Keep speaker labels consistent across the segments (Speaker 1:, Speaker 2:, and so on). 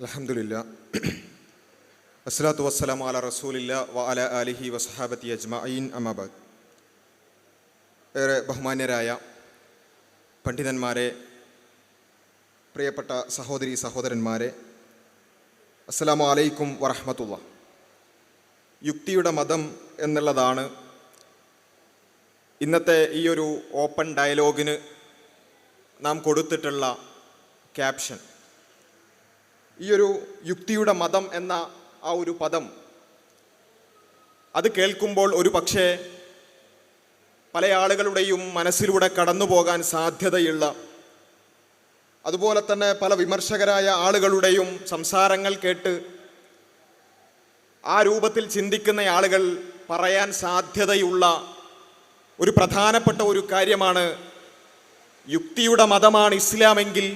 Speaker 1: അലഹമുല്ല അസ്സലാത്തു വസ്സലാം അല റസൂലില്ല വ അല അലിഹി വസഹാബത്തി അജ്മഈൻ അമാബാദ് ഏറെ ബഹുമാന്യരായ പണ്ഡിതന്മാരെ പ്രിയപ്പെട്ട സഹോദരി സഹോദരന്മാരെ അസ്സലാമു അലൈക്കും വറഹമത്തുള്ള. യുക്തിയുടെ മതം എന്നുള്ളതാണ് ഇന്നത്തെ ഈ ഒരു ഓപ്പൺ ഡയലോഗിന് നാം കൊടുത്തിട്ടുള്ള ക്യാപ്ഷൻ. ഈ ഒരു യുക്തിയുടെ മതം എന്ന ആ ഒരു പദം അത് കേൾക്കുമ്പോൾ ഒരു പക്ഷേ പല ആളുകളുടെയും മനസ്സിലൂടെ കടന്നു പോകാൻ സാധ്യതയുള്ള അതുപോലെ തന്നെ പല വിമർശകരായ ആളുകളുടെയും സംസാരങ്ങൾ കേട്ട് ആ രൂപത്തിൽ ചിന്തിക്കുന്ന ആളുകൾ പറയാൻ സാധ്യതയുള്ള ഒരു പ്രധാനപ്പെട്ട ഒരു കാര്യമാണ് യുക്തിയുടെ മതമാണ് ഇസ്ലാമെങ്കിൽ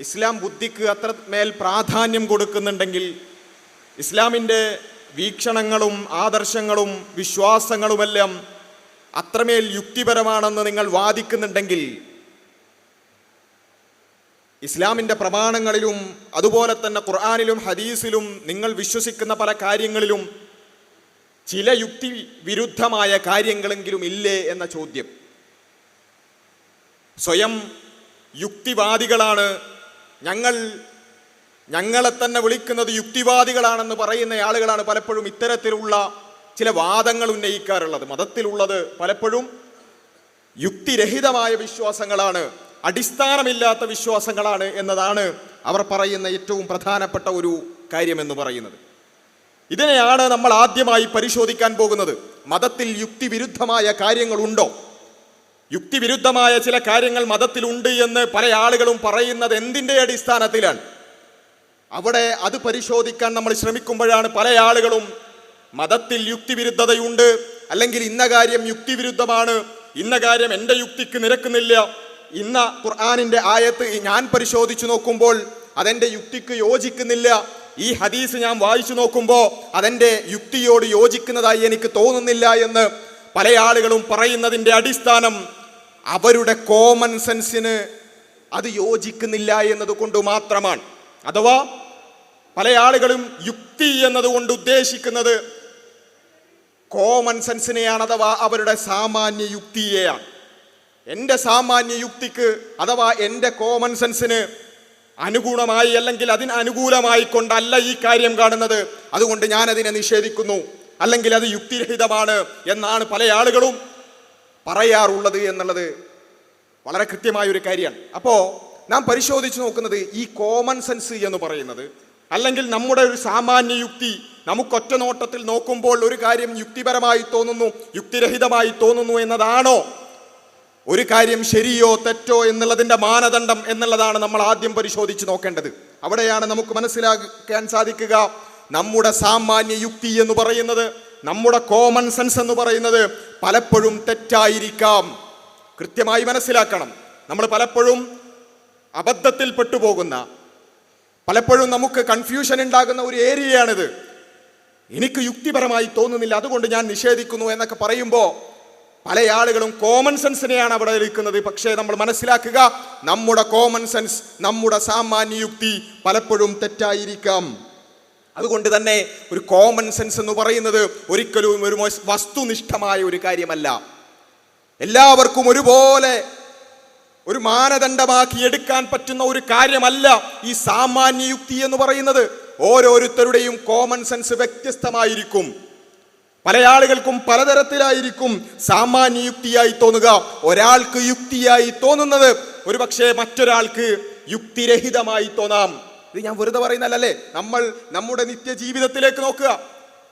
Speaker 1: ഇസ്ലാം ബുദ്ധിക്ക് അത്ര മേൽ പ്രാധാന്യം കൊടുക്കുന്നുണ്ടെങ്കിൽ ഇസ്ലാമിന്റെ വീക്ഷണങ്ങളും ആദർശങ്ങളും വിശ്വാസങ്ങളുമെല്ലാം അത്രമേൽ യുക്തിപരമാണെന്ന് നിങ്ങൾ വാദിക്കുന്നുണ്ടെങ്കിൽ ഇസ്ലാമിന്റെ പ്രമാണങ്ങളിലും അതുപോലെ തന്നെ ഖുർആാനിലും ഹദീസിലും നിങ്ങൾ വിശ്വസിക്കുന്ന പല കാര്യങ്ങളിലും ചില യുക്തി വിരുദ്ധമായ കാര്യങ്ങളെങ്കിലും ഇല്ലേ എന്ന ചോദ്യം. സ്വയം യുക്തിവാദികളാണ് ഞങ്ങൾ ഞങ്ങളെ തന്നെ വിളിക്കുന്നത് യുക്തിവാദികളാണെന്ന് പറയുന്ന ആളുകളാണ് പലപ്പോഴും ഇത്തരത്തിലുള്ള ചില വാദങ്ങൾ ഉന്നയിക്കാറുള്ളത്. മതത്തിലുള്ളത് പലപ്പോഴും യുക്തിരഹിതമായ വിശ്വാസങ്ങളാണ് അടിസ്ഥാനമില്ലാത്ത വിശ്വാസങ്ങളാണ് എന്നതാണ് അവർ പറയുന്ന ഏറ്റവും പ്രധാനപ്പെട്ട ഒരു കാര്യമെന്ന് പറയുന്നത്. ഇതിനെയാണ് നമ്മൾ ആദ്യമായി പരിശോധിക്കാൻ പോകുന്നത്. മതത്തിൽ യുക്തിവിരുദ്ധമായ കാര്യങ്ങളുണ്ടോ? യുക്തിവിരുദ്ധമായ ചില കാര്യങ്ങൾ മതത്തിലുണ്ട് എന്ന് പല ആളുകളും പറയുന്നത് എന്തിന്റെ അടിസ്ഥാനത്തിലാണ്? അവിടെ അത് പരിശോധിക്കാൻ നമ്മൾ ശ്രമിക്കുമ്പോഴാണ് പല ആളുകളും മതത്തിൽ യുക്തിവിരുദ്ധതയുണ്ട് അല്ലെങ്കിൽ ഇന്ന കാര്യം യുക്തിവിരുദ്ധമാണ് ഇന്ന കാര്യം എന്റെ യുക്തിക്ക് നിരക്കുന്നില്ല. ഇന്ന ഖുർആാനിന്റെ ആയത്ത് ഞാൻ പരിശോധിച്ചു നോക്കുമ്പോൾ അതെന്റെ യുക്തിക്ക് യോജിക്കുന്നില്ല. ഈ ഹദീസ് ഞാൻ വായിച്ചു നോക്കുമ്പോൾ അതെന്റെ യുക്തിയോട് യോജിക്കുന്നതായി എനിക്ക് തോന്നുന്നില്ല എന്ന് പല ആളുകളും പറയുന്നതിന്റെ അടിസ്ഥാനം അവരുടെ കോമൺ സെൻസിന് അത് യോജിക്കുന്നില്ല എന്നതുകൊണ്ട് മാത്രമാണ്. അഥവാ പല ആളുകളും യുക്തി എന്നതുകൊണ്ട് ഉദ്ദേശിക്കുന്നത് കോമൺ സെൻസിനെയാണ് അഥവാ അവരുടെ സാമാന്യ യുക്തിയെയാണ്. എന്റെ സാമാന്യ യുക്തിക്ക് അഥവാ എന്റെ കോമൺ സെൻസിന് അനുഗുണമായി അല്ലെങ്കിൽ അതിന് അനുകൂലമായി കൊണ്ടല്ല ഈ കാര്യം കാണുന്നത്. അതുകൊണ്ട് ഞാൻ അതിനെ നിഷേധിക്കുന്നു. അല്ലെങ്കിൽ അത് യുക്തിരഹിതമാണ് എന്നാണ് പല ആളുകളും പറയാറുള്ളത് എന്നുള്ളത് വളരെ കൃത്യമായ ഒരു കാര്യമാണ്. അപ്പോൾ നാം പരിശോധിച്ച് നോക്കുന്നത് ഈ കോമൺ സെൻസ് എന്ന് പറയുന്നത്. അല്ലെങ്കിൽ നമ്മുടെ ഒരു സാമാന്യ യുക്തി നമുക്കൊറ്റ നോട്ടത്തിൽ നോക്കുമ്പോൾ ഒരു കാര്യം യുക്തിപരമായി തോന്നുന്നു യുക്തിരഹിതമായി തോന്നുന്നു എന്നതാണോ? ഒരു കാര്യം ശരിയോ തെറ്റോ എന്നുള്ളതിന്റെ മാനദണ്ഡം എന്നുള്ളതാണ് നമ്മൾ ആദ്യം പരിശോധിച്ച് നോക്കേണ്ടത്. അവിടെയാണ് നമുക്ക് മനസ്സിലാക്കാൻ സാധിക്കുക നമ്മുടെ സാമാന്യ യുക്തി എന്ന് പറയുന്നത്. നമ്മുടെ കോമൺ സെൻസ് എന്ന് പറയുന്നത് പലപ്പോഴും തെറ്റായിരിക്കാം. കൃത്യമായി മനസ്സിലാക്കണം. നമ്മൾ പലപ്പോഴും അബദ്ധത്തിൽ പെട്ടുപോകുന്ന പലപ്പോഴും നമുക്ക് കൺഫ്യൂഷൻ ഉണ്ടാകുന്ന ഒരു ഏരിയയാണിത്. എനിക്ക് യുക്തിപരമായി തോന്നുന്നില്ല. അതുകൊണ്ട് ഞാൻ നിഷേധിക്കുന്നു എന്നൊക്കെ പറയുമ്പോൾ പല ആളുകളും കോമൺ സെൻസിനെയാണ് അവിടെ ഇരിക്കുന്നത് പക്ഷേ നമ്മൾ മനസ്സിലാക്കുക നമ്മുടെ കോമൺ സെൻസ് നമ്മുടെ സാമാന്യ യുക്തി പലപ്പോഴും തെറ്റായിരിക്കാം. അതുകൊണ്ട് തന്നെ ഒരു കോമൺ സെൻസ് എന്ന് പറയുന്നത് ഒരിക്കലും ഒരു വസ്തുനിഷ്ഠമായ ഒരു കാര്യമല്ല. എല്ലാവർക്കും ഒരുപോലെ ഒരു മാനദണ്ഡമാക്കി എടുക്കാൻ പറ്റുന്ന ഒരു കാര്യമല്ല ഈ സാമാന്യ യുക്തി എന്ന് പറയുന്നത്. ഓരോരുത്തരുടെയും കോമൺ സെൻസ് വ്യത്യസ്തമായിരിക്കും. പല ആളുകൾക്കും പലതരത്തിലായിരിക്കും സാമാന്യ യുക്തിയായി തോന്നുക. ഒരാൾക്ക് യുക്തിയായി തോന്നുന്നത്. ഒരുപക്ഷെ മറ്റൊരാൾക്ക് യുക്തിരഹിതമായി തോന്നാം. ഇത് ഞാൻ വെറുതെ പറയുന്നല്ലേ നമ്മൾ നമ്മുടെ നിത്യജീവിതത്തിലേക്ക് നോക്കുക.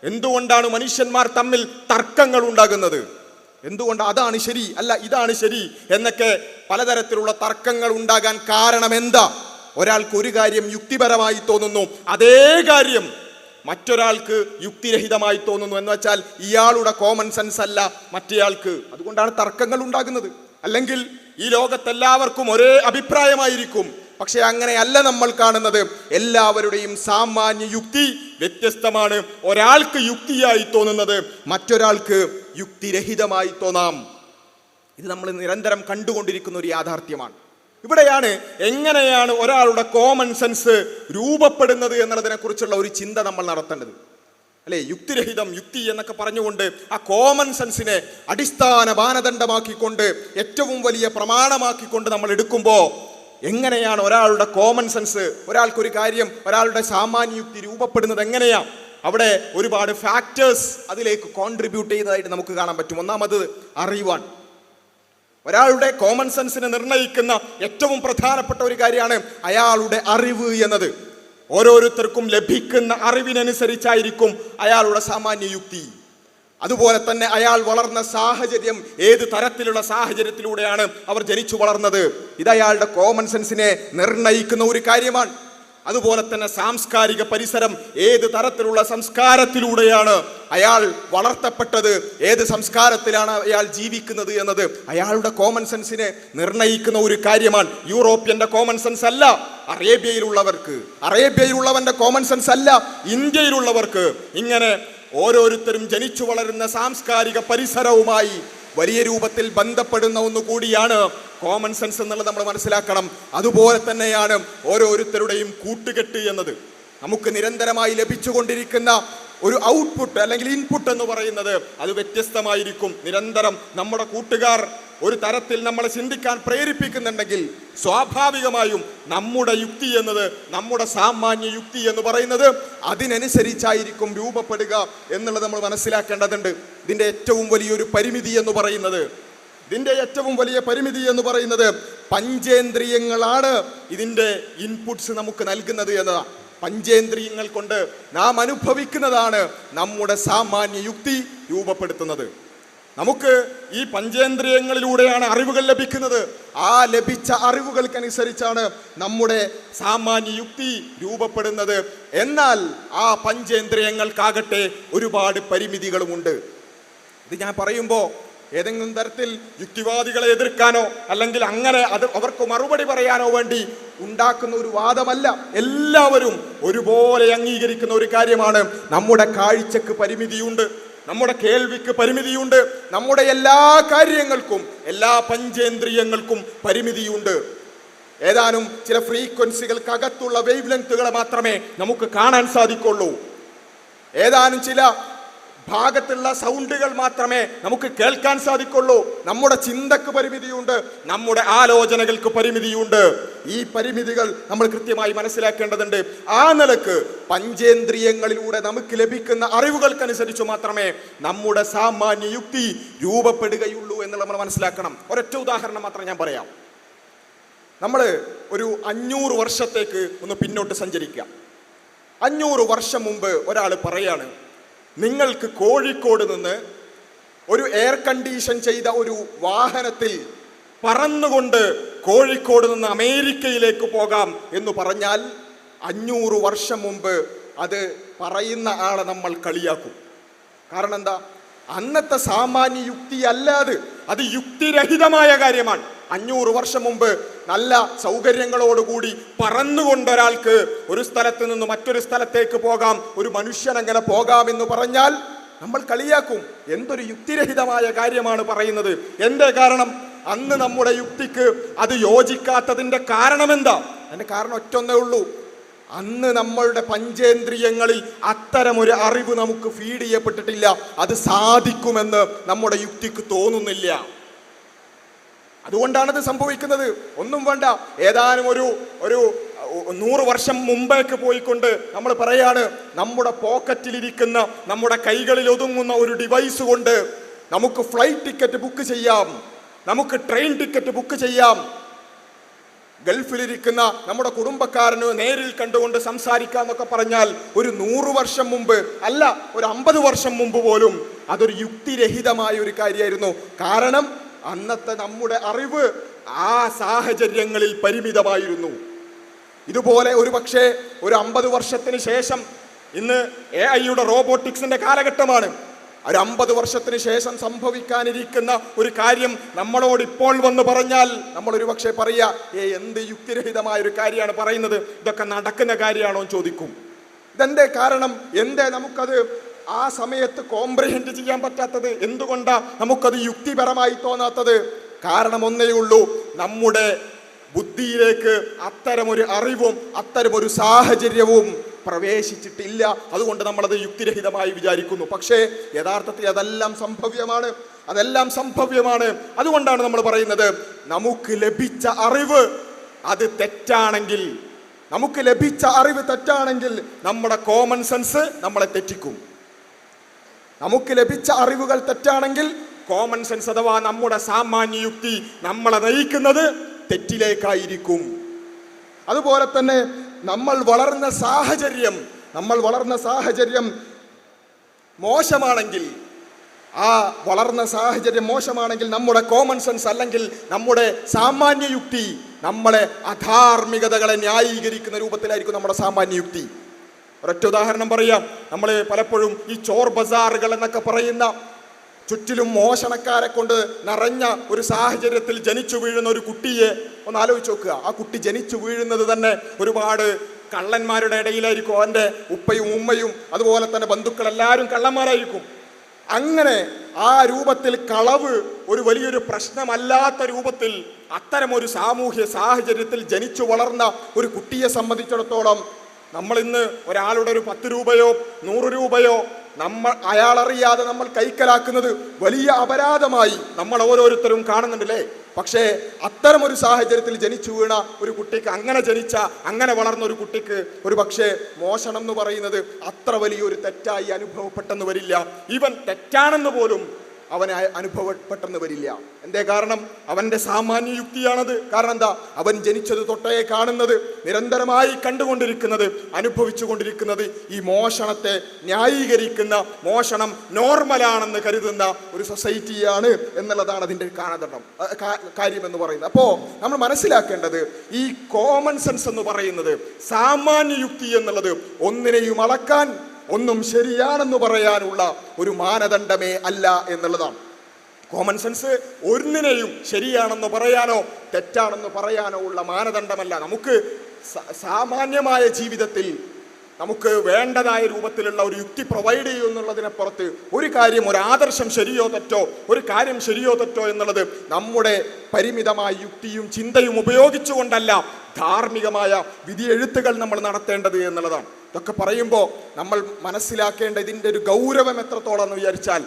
Speaker 1: എന്തുകൊണ്ടാണ് മനുഷ്യന്മാർ തമ്മിൽ തർക്കങ്ങൾ ഉണ്ടാകുന്നത്? എന്തുകൊണ്ട് അതാണ് ശരി അല്ല ഇതാണ് ശരി എന്നൊക്കെ പലതരത്തിലുള്ള തർക്കങ്ങൾ ഉണ്ടാകാൻ കാരണം എന്താ? ഒരാൾക്ക് ഒരു കാര്യം യുക്തിപരമായി തോന്നുന്നു അതേ കാര്യം മറ്റൊരാൾക്ക് യുക്തിരഹിതമായി തോന്നുന്നു എന്ന് വെച്ചാൽ ഇയാളുടെ കോമൺ സെൻസ് അല്ല മറ്റേയാൾക്ക്. അതുകൊണ്ടാണ് തർക്കങ്ങൾ ഉണ്ടാകുന്നത്. അല്ലെങ്കിൽ ഈ ലോകത്തെല്ലാവർക്കും ഒരേ അഭിപ്രായമായിരിക്കും. പക്ഷെ അങ്ങനെയല്ല നമ്മൾ കാണുന്നത്. എല്ലാവരുടെയും സാമാന്യ യുക്തി വ്യത്യസ്തമാണ്. ഒരാൾക്ക് യുക്തിയായി തോന്നുന്നത് മറ്റൊരാൾക്ക് യുക്തിരഹിതമായി തോന്നാം. ഇത് നമ്മൾ നിരന്തരം കണ്ടുകൊണ്ടിരിക്കുന്ന ഒരു യാഥാർത്ഥ്യമാണ്. ഇവിടെയാണ് എങ്ങനെയാണ് ഒരാളുടെ കോമൺ സെൻസ് രൂപപ്പെടുന്നത് എന്നുള്ളതിനെ കുറിച്ചുള്ള ഒരു ചിന്ത നമ്മൾ നടത്തേണ്ടത്. അല്ലേ? യുക്തിരഹിതം യുക്തി എന്നൊക്കെ പറഞ്ഞുകൊണ്ട് ആ കോമൺ സെൻസിനെ അടിസ്ഥാന മാനദണ്ഡമാക്കിക്കൊണ്ട് ഏറ്റവും വലിയ പ്രമാണമാക്കിക്കൊണ്ട് നമ്മൾ എടുക്കുമ്പോൾ എങ്ങനെയാണ് ഒരാളുടെ കോമൺ സെൻസ് ഒരാൾക്കൊരു കാര്യം ഒരാളുടെ സാമാന്യ യുക്തി രൂപപ്പെടുന്നത് എങ്ങനെയാണ് അവിടെ ഒരുപാട് ഫാക്ടേഴ്സ് അതിലേക്ക് കോൺട്രിബ്യൂട്ട് ചെയ്യുന്നതായിട്ട് നമുക്ക് കാണാൻ പറ്റും. ഒന്നാമത് അറിവാണ്. ഒരാളുടെ കോമൺ സെൻസിനെ നിർണയിക്കുന്ന ഏറ്റവും പ്രധാനപ്പെട്ട ഒരു കാര്യമാണ് അയാളുടെ അറിവ് എന്നത്. ഓരോരുത്തർക്കും ലഭിക്കുന്ന അറിവിനനുസരിച്ചായിരിക്കും അയാളുടെ സാമാന്യ യുക്തി അതുപോലെ തന്നെ അയാൾ വളർന്ന സാഹചര്യം ഏത് തരത്തിലുള്ള സാഹചര്യത്തിലൂടെയാണ് അവർ ജനിച്ചു വളർന്നത്? ഇത് അയാളുടെ കോമൺ സെൻസിനെ നിർണയിക്കുന്ന ഒരു കാര്യമാണ്. അതുപോലെ തന്നെ സാംസ്കാരിക പരിസരം ഏത് തരത്തിലുള്ള സംസ്കാരത്തിലൂടെയാണ് അയാൾ വളർത്തപ്പെട്ടത്? ഏത് സംസ്കാരത്തിലാണ് അയാൾ ജീവിക്കുന്നത് എന്നത് അയാളുടെ കോമൺ സെൻസിനെ നിർണയിക്കുന്ന ഒരു കാര്യമാണ്. യൂറോപ്യന്റെ കോമൺ സെൻസ് അല്ല അറേബ്യയിലുള്ളവർക്ക്. അറേബ്യയിലുള്ളവന്റെ കോമൺ സെൻസ് അല്ല ഇന്ത്യയിലുള്ളവർക്ക്. ഇങ്ങനെ ഓരോരുത്തരും ജനിച്ചു വളരുന്ന സാംസ്കാരിക പരിസരവുമായി വലിയ രൂപത്തിൽ ബന്ധപ്പെടുന്ന ഒന്ന് കൂടിയാണ് കോമൺ സെൻസ് എന്നുള്ളത് നമ്മൾ മനസ്സിലാക്കണം. അതുപോലെ തന്നെയാണ് ഓരോരുത്തരുടെയും കൂട്ടുകെട്ട് എന്നത്. നമുക്ക് നിരന്തരമായി ലഭിച്ചുകൊണ്ടിരിക്കുന്ന ഒരു ഔട്ട്പുട്ട് അല്ലെങ്കിൽ ഇൻപുട്ട് എന്ന് പറയുന്നത് അത് വ്യത്യസ്തമായിരിക്കും. നിരന്തരം നമ്മുടെ കൂട്ടുകാർ ഒരു തരത്തിൽ നമ്മളെ ചിന്തിക്കാൻ പ്രേരിപ്പിക്കുന്നുണ്ടെങ്കിൽ സ്വാഭാവികമായും നമ്മുടെ യുക്തി എന്നത് നമ്മുടെ സാമാന്യ യുക്തി എന്ന് പറയുന്നത് അതിനനുസരിച്ചായിരിക്കും രൂപപ്പെടുക എന്നുള്ളത് നമ്മൾ മനസ്സിലാക്കേണ്ടതുണ്ട്. ഇതിന്റെ ഏറ്റവും വലിയൊരു പരിമിതി എന്ന് പറയുന്നത്. ഇതിന്റെ ഏറ്റവും വലിയ പരിമിതി എന്ന് പറയുന്നത് പഞ്ചേന്ദ്രിയങ്ങളാണ് ഇതിന്റെ ഇൻപുട്സ് നമുക്ക് നൽകുന്നത് എന്നതാണ് പഞ്ചേന്ദ്രിയങ്ങൾ കൊണ്ട് നാം അനുഭവിക്കുന്നതാണ് നമ്മുടെ സാമാന്യ യുക്തി രൂപപ്പെടുത്തുന്നത്. നമുക്ക് ഈ പഞ്ചേന്ദ്രിയങ്ങളിലൂടെയാണ് അറിവുകൾ ലഭിക്കുന്നത്. ആ ലഭിച്ച അറിവുകൾക്കനുസരിച്ചാണ് നമ്മുടെ സാമാന്യ യുക്തി രൂപപ്പെടുന്നത്. എന്നാൽ ആ പഞ്ചേന്ദ്രിയങ്ങൾക്കാകട്ടെ ഒരുപാട് പരിമിതികളുമുണ്ട്. ഇത് ഞാൻ പറയുമ്പോൾ ഏതെങ്കിലും തരത്തിൽ യുക്തിവാദികളെ എതിർക്കാനോ അല്ലെങ്കിൽ അങ്ങനെ അത് അവർക്ക് മറുപടി പറയാനോ വേണ്ടി ഉണ്ടാക്കുന്ന ഒരു വാദമല്ല. എല്ലാവരും ഒരുപോലെ അംഗീകരിക്കുന്ന ഒരു കാര്യമാണ്. നമ്മുടെ കാഴ്ചക്ക് പരിമിതിയുണ്ട്. നമ്മുടെ കേൾവിക്ക് പരിമിതിയുണ്ട്. നമ്മുടെ എല്ലാ കാര്യങ്ങൾക്കും എല്ലാ പഞ്ചേന്ദ്രിയങ്ങൾക്കും പരിമിതിയുണ്ട്. ഏതാനും ചില ഫ്രീക്വൻസികൾക്കകത്തുള്ള വേവ് ലെങ്ത്തുകളെ മാത്രമേ നമുക്ക് കാണാൻ സാധിക്കുള്ളൂ. ഏതാനും ചില ഭാഗത്തുള്ള സൗണ്ടുകൾ മാത്രമേ നമുക്ക് കേൾക്കാൻ സാധിക്കുള്ളൂ. നമ്മുടെ ചിന്തക്ക് പരിമിതിയുണ്ട്. നമ്മുടെ ആലോചനകൾക്ക് പരിമിതിയുണ്ട്. ഈ പരിമിതികൾ നമ്മൾ കൃത്യമായി മനസ്സിലാക്കേണ്ടതുണ്ട്. ആ നിലയ്ക്ക് പഞ്ചേന്ദ്രിയങ്ങളിലൂടെ നമുക്ക് ലഭിക്കുന്ന അറിവുകൾക്കനുസരിച്ച് മാത്രമേ നമ്മുടെ സാമാന്യ യുക്തി രൂപപ്പെടുകയുള്ളൂ എന്ന് നമ്മൾ മനസ്സിലാക്കണം. ഒരൊറ്റ ഉദാഹരണം മാത്രം ഞാൻ പറയാം. നമ്മൾ ഒരു അഞ്ഞൂറ് വർഷത്തേക്ക് ഒന്ന് പിന്നോട്ട് സഞ്ചരിക്കാം അഞ്ഞൂറ് വർഷം മുമ്പ് ഒരാൾ പറയാണ് നിങ്ങൾക്ക് കോഴിക്കോട് നിന്ന് ഒരു എയർ കണ്ടീഷൻ ചെയ്ത ഒരു വാഹനത്തിൽ പറന്നുകൊണ്ട് കോഴിക്കോട് നിന്ന് അമേരിക്കയിലേക്ക് പോകാം എന്ന് പറഞ്ഞാൽ അഞ്ഞൂറ് വർഷം മുമ്പ് അത് പറയുന്ന ആളെ നമ്മൾ കളിയാക്കും. കാരണം എന്താ? അന്നത്തെ സാമാന്യ യുക്തി അല്ലാതെ അത് യുക്തിരഹിതമായ കാര്യമാണ്. അഞ്ഞൂറ് വർഷം മുമ്പ് നല്ല സൗകര്യങ്ങളോടുകൂടി പറന്നുകൊണ്ടൊരാൾക്ക് ഒരു സ്ഥലത്ത് നിന്ന് മറ്റൊരു സ്ഥലത്തേക്ക് പോകാം ഒരു മനുഷ്യൻ അങ്ങനെ പോകാമെന്ന് പറഞ്ഞാൽ നമ്മൾ കളിയാക്കും. എന്തൊരു യുക്തിരഹിതമായ കാര്യമാണ് പറയുന്നത്. എന്തേ കാരണം? അന്ന് നമ്മുടെ യുക്തിക്ക് അത് യോജിക്കാത്തതിന്റെ കാരണം എന്താ അതിന്റെ കാരണം ഒറ്റൊന്നേ ഉള്ളൂ. അന്ന് നമ്മളുടെ പഞ്ചേന്ദ്രിയങ്ങളിൽ അത്തരമൊരു അറിവ് നമുക്ക് ഫീഡ് ചെയ്യപ്പെട്ടിട്ടില്ല. അത് സാധിക്കുമെന്ന് നമ്മുടെ യുക്തിക്ക് തോന്നുന്നില്ല. അതുകൊണ്ടാണ് ഇത് സംഭവിക്കുന്നത്. ഒന്നും വേണ്ട. ഏതാനും ഒരു ഒരു നൂറ് വർഷം മുമ്പേക്ക് പോയിക്കൊണ്ട് നമ്മൾ പറയാണ് നമ്മുടെ പോക്കറ്റിലിരിക്കുന്ന നമ്മുടെ കൈകളിൽ ഒതുങ്ങുന്ന ഒരു ഡിവൈസ് കൊണ്ട് നമുക്ക് ഫ്ലൈറ്റ് ടിക്കറ്റ് ബുക്ക് ചെയ്യാം. നമുക്ക് ട്രെയിൻ ടിക്കറ്റ് ബുക്ക് ചെയ്യാം. ഗൾഫിലിരിക്കുന്ന നമ്മുടെ കുടുംബക്കാരന് നേരിൽ കണ്ടുകൊണ്ട് സംസാരിക്കുക എന്നൊക്കെ പറഞ്ഞാൽ ഒരു നൂറ് വർഷം മുമ്പ് അല്ല ഒരു അമ്പത് വർഷം മുമ്പ് പോലും അതൊരു യുക്തിരഹിതമായ ഒരു കാര്യമായിരുന്നു. കാരണം അന്നത്തെ നമ്മുടെ അറിവ് ആ സാഹചര്യങ്ങളിൽ പരിമിതമായിരുന്നു. ഇതുപോലെ ഒരു പക്ഷേ ഒരു അമ്പത് വർഷത്തിന് ശേഷം ഇന്ന് എ ഐയുടെ റോബോട്ടിക്സിന്റെ കാലഘട്ടമാണ്. ഒരു അമ്പത് വർഷത്തിന് ശേഷം സംഭവിക്കാനിരിക്കുന്ന ഒരു കാര്യം നമ്മളോട് ഇപ്പോൾ വന്ന് പറഞ്ഞാൽ നമ്മൾ ഒരു പക്ഷേ പറയാ ഏ എന്ത് യുക്തിരഹിതമായ ഒരു കാര്യമാണ് പറയുന്നത്? ഇതൊക്കെ നടക്കുന്ന കാര്യമാണോ? എന്ന് ചോദിക്കും. ഇതെന്തേ കാരണം? എന്തേ നമുക്കത് ആ സമയത്ത് കോംപ്രഹെൻഡ് ചെയ്യാൻ പറ്റാത്തത് എന്തുകൊണ്ടാ നമുക്കത് യുക്തിപരമായി തോന്നാത്തത്? കാരണം ഒന്നേ ഉള്ളൂ നമ്മുടെ ബുദ്ധിയിലേക്ക് അത്തരമൊരു അറിവും അത്തരമൊരു സാഹചര്യവും പ്രവേശിച്ചിട്ടില്ല. അതുകൊണ്ട് നമ്മളത് യുക്തിരഹിതമായി വിചാരിക്കുന്നു. പക്ഷേ യഥാർത്ഥത്തിൽ അതെല്ലാം സംഭവ്യമാണ്. അതെല്ലാം സംഭവ്യമാണ്. അതുകൊണ്ടാണ് നമ്മൾ പറയുന്നത് നമുക്ക് ലഭിച്ച അറിവ് അത് തെറ്റാണെങ്കിൽ നമുക്ക് ലഭിച്ച അറിവ് തെറ്റാണെങ്കിൽ നമ്മുടെ കോമൺ സെൻസ് നമ്മളെ തെറ്റിക്കും. നമുക്ക് ലഭിച്ച അറിവുകൾ തെറ്റാണെങ്കിൽ കോമൺ സെൻസ് അഥവാ നമ്മുടെ സാമാന്യ യുക്തി നമ്മളെ നയിക്കുന്നത് തെറ്റിലേക്കായിരിക്കും. അതുപോലെ തന്നെ നമ്മൾ വളർന്ന സാഹചര്യം നമ്മൾ വളർന്ന സാഹചര്യം മോശമാണെങ്കിൽ ആ വളർന്ന സാഹചര്യം മോശമാണെങ്കിൽ നമ്മുടെ കോമൺ സെൻസ് അല്ലെങ്കിൽ നമ്മുടെ സാമാന്യ യുക്തി നമ്മളെ അധാർമികതകളെ ന്യായീകരിക്കുന്ന രൂപത്തിലായിരിക്കും നമ്മുടെ സാമാന്യ യുക്തി ഒരൊറ്റ ഉദാഹരണം പറയാം. നമ്മൾ പലപ്പോഴും ഈ ചോർ ബസാറുകൾ എന്നൊക്കെ പറയുന്ന ചുറ്റിലും മോഷണക്കാരെ കൊണ്ട് നിറഞ്ഞ ഒരു സാഹചര്യത്തിൽ ജനിച്ചു വീഴുന്ന ഒരു കുട്ടിയെ ഒന്ന് ആലോചിച്ച് നോക്കുക. ആ കുട്ടി ജനിച്ചു വീഴുന്നത് തന്നെ ഒരുപാട് കള്ളന്മാരുടെ ഇടയിലായിരിക്കും. അവന്റെ ഉപ്പയും ഉമ്മയും അതുപോലെ തന്നെ ബന്ധുക്കൾ എല്ലാവരും കള്ളന്മാരായിരിക്കും. അങ്ങനെ ആ രൂപത്തിൽ കളവ് ഒരു വലിയൊരു പ്രശ്നമല്ലാത്ത രൂപത്തിൽ അത്തരം ഒരു സാമൂഹ്യ സാഹചര്യത്തിൽ ജനിച്ചു വളർന്ന ഒരു കുട്ടിയെ സംബന്ധിച്ചിടത്തോളം നമ്മൾ ഇന്ന് ഒരാളുടെ ഒരു പത്ത് രൂപയോ നൂറ് രൂപയോ നമ്മൾ അയാളറിയാതെ നമ്മൾ കൈക്കലാക്കുന്നത് വലിയ അപരാധമായി നമ്മൾ ഓരോരുത്തരും കാണുന്നുണ്ടല്ലേ? പക്ഷേ അത്തരം ഒരു സാഹചര്യത്തിൽ ജനിച്ചു വീണ ഒരു കുട്ടിക്ക് അങ്ങനെ ജനിച്ച അങ്ങനെ വളർന്ന ഒരു കുട്ടിക്ക് ഒരു പക്ഷേ മോഷണം എന്ന് പറയുന്നത് അത്ര വലിയൊരു തെറ്റായി അനുഭവപ്പെട്ടെന്ന് വരില്ല. ഈവൻ തെറ്റാണെന്ന് പോലും അവന് അനുഭവപ്പെട്ടെന്ന് വരില്ല. എന്തേ കാരണം? അവന്റെ സാമാന്യ യുക്തിയാണത്. കാരണം എന്താ? അവൻ ജനിച്ചത് തൊട്ടേ കാണുന്നത് നിരന്തരമായി കണ്ടുകൊണ്ടിരിക്കുന്നത് അനുഭവിച്ചു കൊണ്ടിരിക്കുന്നത് ഈ മോഷണത്തെ ന്യായീകരിക്കുന്ന മോഷണം നോർമലാണെന്ന് കരുതുന്ന ഒരു സൊസൈറ്റിയാണ് എന്നുള്ളതാണ് അതിന്റെ കാണതടം കാര്യമെന്ന് പറയുന്നത്. അപ്പോൾ നമ്മൾ മനസ്സിലാക്കേണ്ടത് ഈ കോമൺ സെൻസ് എന്ന് പറയുന്നത് സാമാന്യ യുക്തി എന്നുള്ളത് ഒന്നിനെയും അളക്കാൻ ഒന്നും ശരിയാണെന്ന് പറയാനുള്ള ഒരു മാനദണ്ഡമേ അല്ല എന്നുള്ളതാണ്. കോമൺ സെൻസ് ഒന്നിനെയും ശരിയാണെന്ന് പറയാനോ തെറ്റാണെന്ന് പറയാനോ ഉള്ള മാനദണ്ഡമല്ല. നമുക്ക് സാമാന്യമായ ജീവിതത്തിൽ നമുക്ക് വേണ്ടതായ രൂപത്തിലുള്ള ഒരു യുക്തി പ്രൊവൈഡ് ചെയ്യുന്നുള്ളതിനപ്പുറത്ത് ഒരു കാര്യം ഒരു ആദർശം ശരിയോ തെറ്റോ ഒരു കാര്യം ശരിയോ തെറ്റോ എന്നുള്ളത് നമ്മുടെ പരിമിതമായ യുക്തിയും ചിന്തയും ഉപയോഗിച്ചുകൊണ്ടല്ല ധാർമ്മികമായ വിധിയെഴുത്തുകൾ നമ്മൾ നടത്തേണ്ടത് എന്നുള്ളതാണ്. ഇതൊക്കെ പറയുമ്പോൾ നമ്മൾ മനസ്സിലാക്കേണ്ട ഇതിന്റെ ഒരു ഗൗരവം എത്രത്തോളം എന്ന് വിചാരിച്ചാൽ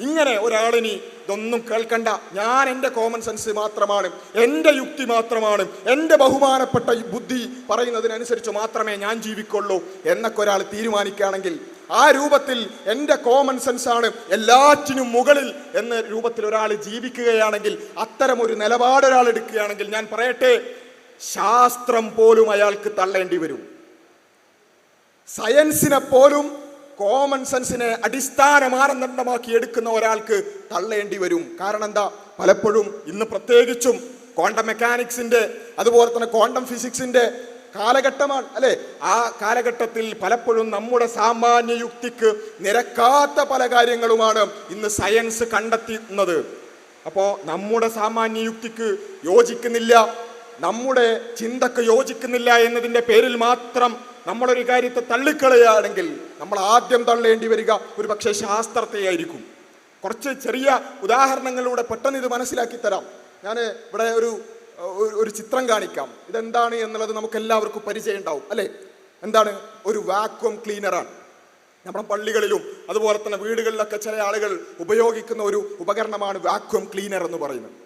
Speaker 1: ഇങ്ങനെ ഒരാളിനി ഇതൊന്നും കേൾക്കണ്ട. ഞാൻ എന്റെ കോമൺ സെൻസ് മാത്രമാണ് എന്റെ യുക്തി മാത്രമാണ് എന്റെ ബഹുമാനപ്പെട്ട ബുദ്ധി പറയുന്നതിനനുസരിച്ച് മാത്രമേ ഞാൻ ജീവിക്കുള്ളൂ എന്നൊക്കെ ഒരാൾ തീരുമാനിക്കുകയാണെങ്കിൽ ആ രൂപത്തിൽ എന്റെ കോമൺ സെൻസാണ് എല്ലാറ്റിനും മുകളിൽ എന്ന രൂപത്തിൽ ഒരാൾ ജീവിക്കുകയാണെങ്കിൽ അത്തരം ഒരു നിലപാട് ഒരാൾ എടുക്കുകയാണെങ്കിൽ ഞാൻ പറയട്ടെ ശാസ്ത്രം പോലും അയാൾക്ക് തള്ളേണ്ടി വരും. സയൻസിനെ പോലും കോമൺ സെൻസിനെ അടിസ്ഥാന മാനദണ്ഡമാക്കി എടുക്കുന്ന ഒരാൾക്ക് തള്ളേണ്ടി വരും. കാരണം എന്താ? പലപ്പോഴും ഇന്ന് പ്രത്യേകിച്ചും ക്വാണ്ടം മെക്കാനിക്സിന്റെ അതുപോലെ തന്നെ ക്വാണ്ടം ഫിസിക്സിന്റെ കാലഘട്ടമാണ് അല്ലെ? ആ കാലഘട്ടത്തിൽ പലപ്പോഴും നമ്മുടെ സാമാന്യ യുക്തിക്ക് നിരക്കാത്ത പല കാര്യങ്ങളുമാണ് ഇന്ന് സയൻസ് കണ്ടെത്തുന്നത്. അപ്പോ നമ്മുടെ സാമാന്യ യുക്തിക്ക് യോജിക്കുന്നില്ല. നമ്മുടെ ചിന്തക്ക് യോജിക്കുന്നില്ല എന്നതിന്റെ പേരിൽ മാത്രം നമ്മളൊരു കാര്യത്തെ തള്ളിക്കളയുകയാണെങ്കിൽ നമ്മൾ ആദ്യം തള്ളേണ്ടി വരിക ഒരു പക്ഷേ ശാസ്ത്രത്തെയായിരിക്കും. കുറച്ച് ചെറിയ ഉദാഹരണങ്ങളിലൂടെ പെട്ടെന്ന് ഇത് മനസ്സിലാക്കി തരാം. ഞാൻ ഇവിടെ ഒരു- ഒരു ചിത്രം കാണിക്കാം. ഇതെന്താണ് എന്നുള്ളത് നമുക്ക് എല്ലാവർക്കും പരിചയം ഉണ്ടാവും അല്ലേ? എന്താണ്? ഒരു വാക്വം ക്ലീനറാണ് നമ്മുടെ പള്ളികളിലും അതുപോലെ തന്നെ വീടുകളിലൊക്കെ ചില ആളുകൾ ഉപയോഗിക്കുന്ന ഒരു ഉപകരണമാണ് വാക്വം ക്ലീനർ എന്ന് പറയുന്നത്.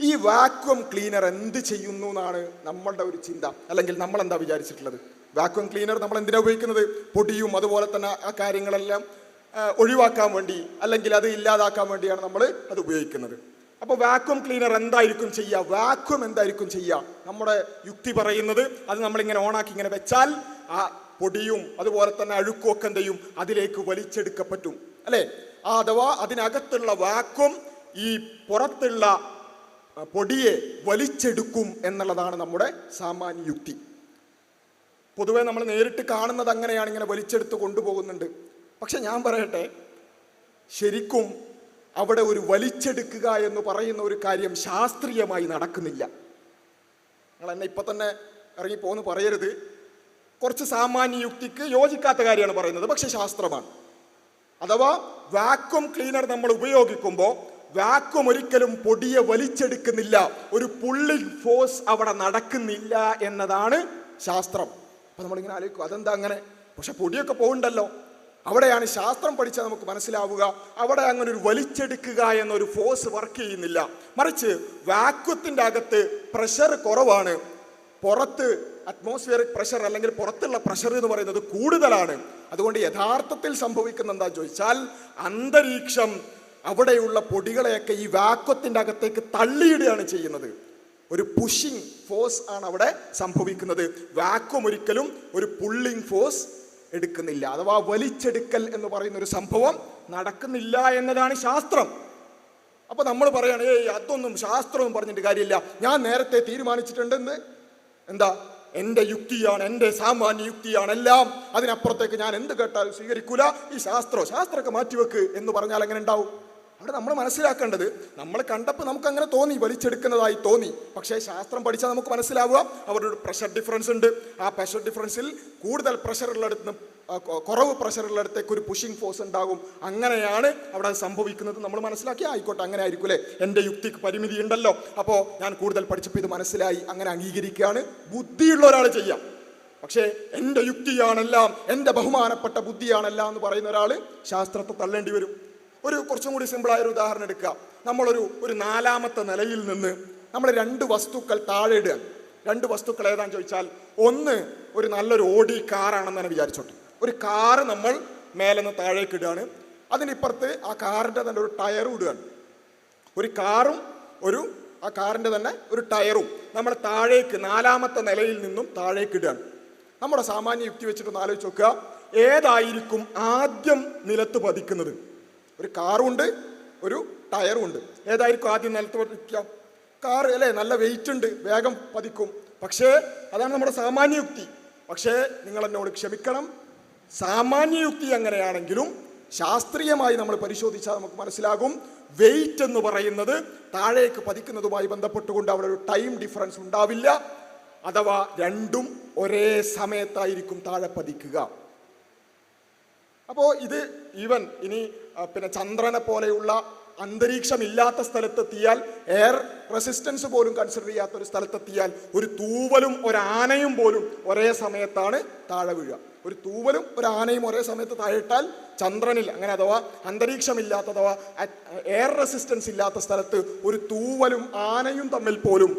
Speaker 1: ഈ വാക്വം ക്ലീനർ എന്ത് ചെയ്യുന്നു എന്നാണ് നമ്മളുടെ ഒരു ചിന്ത. അല്ലെങ്കിൽ നമ്മൾ എന്താ വിചാരിച്ചിട്ടുള്ളത്? വാക്വം ക്ലീനർ നമ്മൾ എന്തിനാണ് ഉപയോഗിക്കുന്നത്? പൊടിയും അതുപോലെ തന്നെ ആ കാര്യങ്ങളെല്ലാം ഒഴിവാക്കാൻ വേണ്ടി അല്ലെങ്കിൽ അത് ഇല്ലാതാക്കാൻ വേണ്ടിയാണ് നമ്മൾ അത് ഉപയോഗിക്കുന്നത്. അപ്പോൾ വാക്വം ക്ലീനർ എന്തായിരിക്കും ചെയ്യുക വാക്വം എന്തായിരിക്കും ചെയ്യുക നമ്മുടെ യുക്തി പറയുന്നത് അത് നമ്മളിങ്ങനെ ഓണാക്കി ഇങ്ങനെ വെച്ചാൽ ആ പൊടിയും അതുപോലെ തന്നെ അഴുക്കും ഒക്കെ അതിലേക്ക് വലിച്ചെടുക്കപ്പെട്ടും അല്ലേ? ആ അഥവാ അതിനകത്തുള്ള വാക്വം ഈ പുറത്തുള്ള പൊടിയെ വലിച്ചെടുക്കും എന്നുള്ളതാണ് നമ്മുടെ സാമാന്യ യുക്തി പൊതുവെ നമ്മൾ നേരിട്ട് കാണുന്നത് അങ്ങനെയാണ് ഇങ്ങനെ വലിച്ചെടുത്ത് കൊണ്ടുപോകുന്നുണ്ട്. പക്ഷെ ഞാൻ പറയട്ടെ ശരിക്കും അവിടെ ഒരു വലിച്ചെടുക്കുക എന്ന് പറയുന്ന ഒരു കാര്യം ശാസ്ത്രീയമായി നടക്കുന്നില്ല. നിങ്ങൾ എന്നെ ഇപ്പൊ തന്നെ ഇറങ്ങിപ്പോന്ന് പറയരുത്. കുറച്ച് സാമാന്യ യുക്തിക്ക് യോജിക്കാത്ത കാര്യമാണ് പറയുന്നത് പക്ഷെ ശാസ്ത്രമാണ്. അഥവാ വാക്വം ക്ലീനർ നമ്മൾ ഉപയോഗിക്കുമ്പോൾ വാക്വം ഒരിക്കലും പൊടിയെ വലിച്ചെടുക്കുന്നില്ല. ഒരു പുള്ളിങ് ഫോഴ്സ് അവിടെ നടക്കുന്നില്ല എന്നതാണ് ശാസ്ത്രം. അപ്പൊ നമ്മളിങ്ങനെ ആലോചിക്കും അതെന്താ അങ്ങനെ? പക്ഷെ പൊടിയൊക്കെ പോകണ്ടല്ലോ അവിടെയാണ് ശാസ്ത്രം പഠിച്ചാൽ നമുക്ക് മനസ്സിലാവുക. അവിടെ അങ്ങനെ ഒരു വലിച്ചെടുക്കുക എന്നൊരു ഫോഴ്സ് വർക്ക് ചെയ്യുന്നില്ല. മറിച്ച് വാക്വത്തിന്റെ അകത്ത് പ്രഷർ കുറവാണ്. പുറത്ത് അറ്റ്മോസ്ഫിയറിക് പ്രഷർ അല്ലെങ്കിൽ പുറത്തുള്ള പ്രഷർ എന്ന് പറയുന്നത് കൂടുതലാണ്. അതുകൊണ്ട് യഥാർത്ഥത്തിൽ സംഭവിക്കുന്ന എന്താ ചോദിച്ചാൽ അന്തരീക്ഷം അവിടെയുള്ള പൊടികളെയൊക്കെ ഈ വാക്വത്തിന്റെ അകത്തേക്ക് തള്ളിയിടുകയാണ് ചെയ്യുന്നത്. ഒരു പുഷിംഗ് ഫോഴ്സ് ആണ് അവിടെ സംഭവിക്കുന്നത്. വാക്വം ഒരിക്കലും ഒരു പുള്ളിംഗ് ഫോഴ്സ് എടുക്കുന്നില്ല. അഥവാ വലിച്ചെടുക്കൽ എന്ന് പറയുന്ന ഒരു സംഭവം നടക്കുന്നില്ല എന്നതാണ് ശാസ്ത്രം. അപ്പൊ നമ്മൾ പറയാണ് ഏയ് അതൊന്നും ശാസ്ത്രവും പറഞ്ഞിട്ട് കാര്യമില്ല. ഞാൻ നേരത്തെ തീരുമാനിച്ചിട്ടുണ്ടെന്ന്. എന്താ? എന്റെ യുക്തിയാണ് എന്റെ സാമാന്യ യുക്തിയാണ് എല്ലാം. അതിനപ്പുറത്തേക്ക് ഞാൻ എന്ത് കേട്ടാലും സ്വീകരിക്കൂല. ഈ ശാസ്ത്രം ശാസ്ത്രമൊക്കെ മാറ്റിവെക്ക് എന്ന് പറഞ്ഞാൽ എങ്ങനെ ഉണ്ടാവും? അവിടെ നമ്മൾ മനസ്സിലാക്കേണ്ടത് നമ്മൾ കണ്ടപ്പോൾ നമുക്ക് അങ്ങനെ തോന്നി വലിച്ചെടുക്കുന്നതായി തോന്നി. പക്ഷേ ശാസ്ത്രം പഠിച്ചാൽ നമുക്ക് മനസ്സിലാവുക അവരുടെ ഒരു പ്രഷർ ഡിഫറൻസ് ഉണ്ട്. ആ പ്രഷർ ഡിഫറൻസിൽ കൂടുതൽ പ്രഷർ കുറവ് പ്രഷർ ഉള്ളിടത്തേക്ക് ഒരു പുഷിംഗ് ഫോഴ്സ് ഉണ്ടാകും. അങ്ങനെയാണ് അവിടെ സംഭവിക്കുന്നത്. നമ്മൾ മനസ്സിലാക്കി ആയിക്കോട്ടെ അങ്ങനെ ആയിരിക്കും അല്ലേ? എന്റെ യുക്തിക്ക് പരിമിതി ഉണ്ടല്ലോ. അപ്പോൾ ഞാൻ കൂടുതൽ പഠിച്ചപ്പോൾ ഇത് മനസ്സിലായി അങ്ങനെ അംഗീകരിക്കുകയാണ്. ബുദ്ധിയുള്ള ഒരാൾ ചെയ്യാം. പക്ഷേ എന്റെ യുക്തിയാണെല്ലാം എന്റെ ബഹുമാനപ്പെട്ട ബുദ്ധിയാണെല്ലാം എന്ന് പറയുന്ന ഒരാൾ ശാസ്ത്രത്തെ തള്ളേണ്ടി വരും. ഒരു കുറച്ചും കൂടി സിമ്പിളായ ഒരു ഉദാഹരണം എടുക്കുക. നമ്മളൊരു ഒരു നാലാമത്തെ നിലയിൽ നിന്ന് നമ്മൾ രണ്ട് വസ്തുക്കൾ താഴെ ഇടുക. രണ്ട് വസ്തുക്കൾ ഏതാന്ന് ചോദിച്ചാൽ ഒന്ന് ഒരു നല്ലൊരു ഓടി കാറാണെന്ന് തന്നെ വിചാരിച്ചോട്ടെ. ഒരു കാറ് നമ്മൾ മേലെ നിന്ന് താഴേക്ക് ഇടുകയാണ്. അതിനിപ്പുറത്ത് ആ കാറിന്റെ തന്നെ ഒരു ടയറും ഇടുകയാണ്. ഒരു കാറും ഒരു ആ കാറിന്റെ തന്നെ ഒരു ടയറും നമ്മൾ താഴേക്ക് നാലാമത്തെ നിലയിൽ നിന്നും താഴേക്ക് ഇടുകയാണ്. നമ്മുടെ സാമാന്യ യുക്തി വെച്ചിട്ടൊന്ന് ആലോചിച്ച് നോക്കുക. ഏതായിരിക്കും ആദ്യം നിലത്ത് പതിക്കുന്നത്? ഒരു കാറുണ്ട് ഒരു ടയറും ഉണ്ട് ഏതായിരിക്കും ആദ്യം നിലത്ത് പതിക്കുക കാർ അല്ലേ? നല്ല വെയിറ്റ് ഉണ്ട് വേഗം പതിക്കും. പക്ഷേ അതാണ് നമ്മുടെ സാമാന്യ യുക്തി പക്ഷേ നിങ്ങൾ എന്നോട് ക്ഷമിക്കണം. സാമാന്യ യുക്തി അങ്ങനെയാണെങ്കിലും ശാസ്ത്രീയമായി നമ്മൾ പരിശോധിച്ചാൽ നമുക്ക് മനസ്സിലാകും. വെയിറ്റ് എന്ന് പറയുന്നത് താഴേക്ക് പതിക്കുന്നതുമായി ബന്ധപ്പെട്ടുകൊണ്ട് അവിടെ ഒരു ടൈം ഡിഫറൻസ് ഉണ്ടാവില്ല. അഥവാ രണ്ടും ഒരേ സമയത്തായിരിക്കും താഴെ പതിക്കുക. അപ്പോൾ ഇത് ഈവൻ ഇനി പിന്നെ ചന്ദ്രനെ പോലെയുള്ള അന്തരീക്ഷമില്ലാത്ത സ്ഥലത്തെത്തിയാൽ എയർ റെസിസ്റ്റൻസ് പോലും കൺസിഡർ ചെയ്യാത്ത ഒരു സ്ഥലത്തെത്തിയാൽ ഒരു തൂവലും ഒരാനയും പോലും ഒരേ സമയത്താണ് താഴെ വീഴുക. ഒരു തൂവലും ഒരു ആനയും ഒരേ സമയത്ത് താഴെയിട്ടാൽ ചന്ദ്രനിൽ അങ്ങനെ അഥവാ അന്തരീക്ഷമില്ലാത്ത അഥവാ എയർ റെസിസ്റ്റൻസ് ഇല്ലാത്ത സ്ഥലത്ത് ഒരു തൂവലും ആനയും തമ്മിൽ പോലും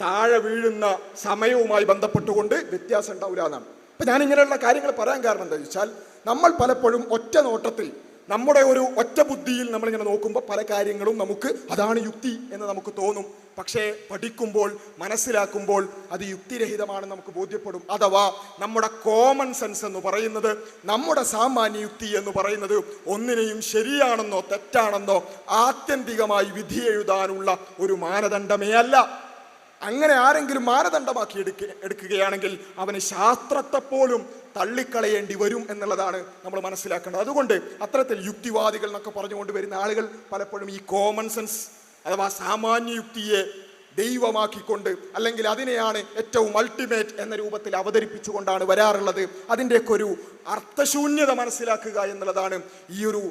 Speaker 1: താഴെ വീഴുന്ന സമയവുമായി ബന്ധപ്പെട്ടുകൊണ്ട് വ്യത്യാസം ഉണ്ടാവില്ല എന്നാണ്. അപ്പം ഞാൻ ഇങ്ങനെയുള്ള കാര്യങ്ങൾ പറയാൻ കാരണം എന്താ വെച്ചാൽ നമ്മൾ പലപ്പോഴും ഒറ്റ നോട്ടത്തിൽ നമ്മുടെ ഒരു ഒറ്റ ബുദ്ധിയിൽ നമ്മളിങ്ങനെ നോക്കുമ്പോൾ പല കാര്യങ്ങളും നമുക്ക് അതാണ് യുക്തി എന്ന് നമുക്ക് തോന്നും. പക്ഷേ പഠിക്കുമ്പോൾ മനസ്സിലാക്കുമ്പോൾ അത് യുക്തിരഹിതമാണെന്ന് നമുക്ക് ബോധ്യപ്പെടും. അഥവാ നമ്മുടെ കോമൺ സെൻസ് എന്ന് പറയുന്നത് നമ്മുടെ സാമാന്യ യുക്തി എന്ന് പറയുന്നത് ഒന്നിനെയും ശരിയാണെന്നോ തെറ്റാണെന്നോ ആത്യന്തികമായി വിധി എഴുതാനുള്ള ഒരു മാനദണ്ഡമേ അല്ല. അങ്ങനെ ആരെങ്കിലും മാനദണ്ഡമാക്കി എടുക്ക എടുക്കുകയാണെങ്കിൽ അവന് ശാസ്ത്രത്തെ പോലും തള്ളിക്കളയേണ്ടി വരും എന്നുള്ളതാണ് നമ്മൾ മനസ്സിലാക്കേണ്ടത്. അതുകൊണ്ട് അത്തരത്തിൽ യുക്തിവാദികൾ എന്നൊക്കെ പറഞ്ഞുകൊണ്ട് വരുന്ന ആളുകൾ പലപ്പോഴും ഈ കോമൺ സെൻസ് അഥവാ സാമാന്യ യുക്തിയെ ദൈവമാക്കിക്കൊണ്ട് അല്ലെങ്കിൽ അതിനെയാണ് ഏറ്റവും അൾട്ടിമേറ്റ് എന്ന രൂപത്തിൽ അവതരിപ്പിച്ചുകൊണ്ടാണ് വരാറുള്ളത്. അതിന്റെയൊക്കെ ഒരു അർത്ഥശൂന്യത മനസ്സിലാക്കുക എന്നുള്ളതാണ് ഈ ഒരു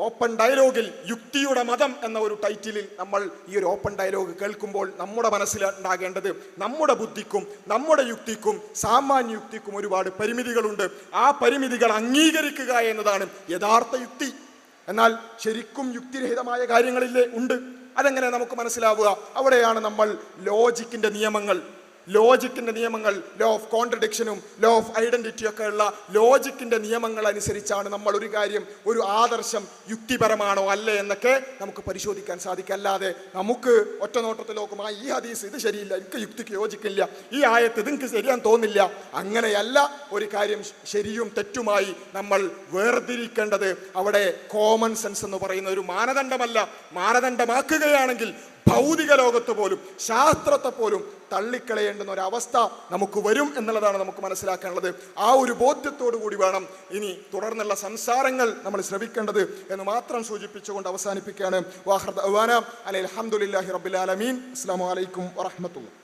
Speaker 1: ഓപ്പൺ ഡയലോഗിൽ യുക്തിയുടെ മതം എന്ന ഒരു ടൈറ്റിലിൽ നമ്മൾ ഈ ഒരു ഓപ്പൺ ഡയലോഗ് കേൾക്കുമ്പോൾ നമ്മുടെ മനസ്സിലുണ്ടാകേണ്ടത് നമ്മുടെ ബുദ്ധിക്കും നമ്മുടെ യുക്തിക്കും സാമാന്യ യുക്തിക്കും ഒരുപാട് പരിമിതികളുണ്ട്. ആ പരിമിതികൾ അംഗീകരിക്കുക എന്നതാണ് യഥാർത്ഥ യുക്തി. എന്നാൽ ശരിക്കും യുക്തിരഹിതമായ കാര്യങ്ങളില്ലേ? ഉണ്ട്. അതെങ്ങനെ നമുക്ക് മനസ്സിലാവുക? അവിടെയാണ് നമ്മൾ ലോജിക്കിന്റെ നിയമങ്ങൾ ലോജിക്കിന്റെ നിയമങ്ങൾ ലോ ഓഫ് കോൺട്രഡിക്ഷനും ലോ ഓഫ് ഐഡന്റിറ്റി ഒക്കെ ഉള്ള ലോജിക്കിന്റെ നിയമങ്ങൾ അനുസരിച്ചാണ് നമ്മൾ ഒരു കാര്യം ഒരു ആദർശം യുക്തിപരമാണോ അല്ലേ എന്നൊക്കെ നമുക്ക് പരിശോധിക്കാൻ സാധിക്കും. അല്ലാതെ നമുക്ക് ഒറ്റ നോട്ടത്തിൽ നോക്കുമ്പോൾ ഈ ഹദീസ് ഇത് ശരിയില്ല എനിക്ക് യുക്തിക്ക് യോജിക്കില്ല ഈ ആയത്ത് ഇതെനിക്ക് ശരിയാൻ തോന്നില്ല അങ്ങനെയല്ല ഒരു കാര്യം ശരിയും തെറ്റുമായി നമ്മൾ വേർതിരിക്കേണ്ടത് അവിടെ കോമൺ സെൻസ് എന്ന് പറയുന്ന ഒരു മാനദണ്ഡമല്ല. മാനദണ്ഡമാക്കുകയാണെങ്കിൽ ഭൗതിക ലോകത്ത് പോലും ശാസ്ത്രത്തെ പോലും തള്ളിക്കളയേണ്ടുന്ന അവസ്ഥ നമുക്ക് വരും എന്നുള്ളതാണ് നമുക്ക് മനസ്സിലാക്കാനുള്ളത്. ആ ഒരു ബോധ്യത്തോടു കൂടി വേണം ഇനി തുടർന്നുള്ള സംസാരങ്ങൾ നമ്മൾ ശ്രവിക്കേണ്ടത് എന്ന് മാത്രം സൂചിപ്പിച്ചുകൊണ്ട് അവസാനിപ്പിക്കുകയാണ്. വാഹർദ് അലഹദില്ലാഹി റബ്ബുലാലമീൻ അസ്സാം വലൈക്കും വറഹമത്തുള്ള